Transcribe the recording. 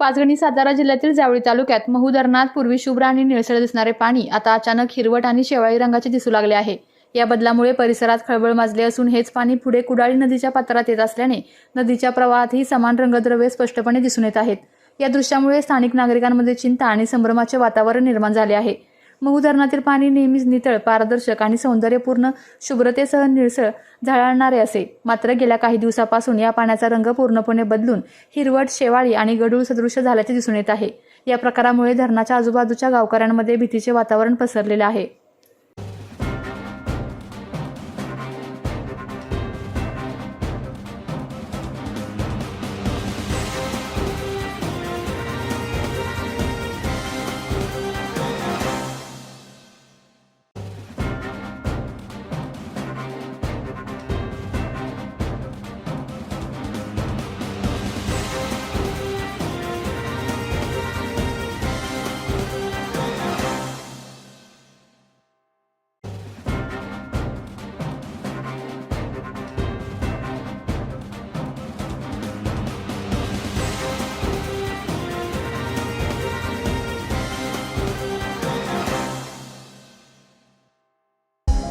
पाचगणी सातारा जिल्ह्यातील जावळी तालुक्यात महू धरणात पूर्वी शुभ्र आणि निळसळ दिसणारे पाणी आता अचानक हिरवट आणि शेवाळी रंगाचे दिसू लागले आहे. या बदलामुळे परिसरात खळबळ माजली असून हेच पाणी पुढे कुडाळी नदीच्या पात्रात येत असल्याने नदीच्या प्रवाहातही समान रंगद्रव्ये स्पष्टपणे दिसून येत आहेत. या दृश्यामुळे स्थानिक नागरिकांमध्ये चिंता आणि संभ्रमाचे वातावरण निर्माण झाले आहे. महू धरणातील पाणी नेहमीच नितळ पारदर्शक आणि सौंदर्यपूर्ण शुभ्रतेसह निळसळ झळाळणारे असे. मात्र गेल्या काही दिवसापासून या पाण्याचा रंग पूर्णपणे बदलून हिरवट शेवाळी आणि गडूळ सदृश झाल्याचे दिसून येत आहे. या प्रकारामुळे धरणाच्या आजूबाजूच्या गावकऱ्यांमध्ये भीतीचे वातावरण पसरलेले आहे.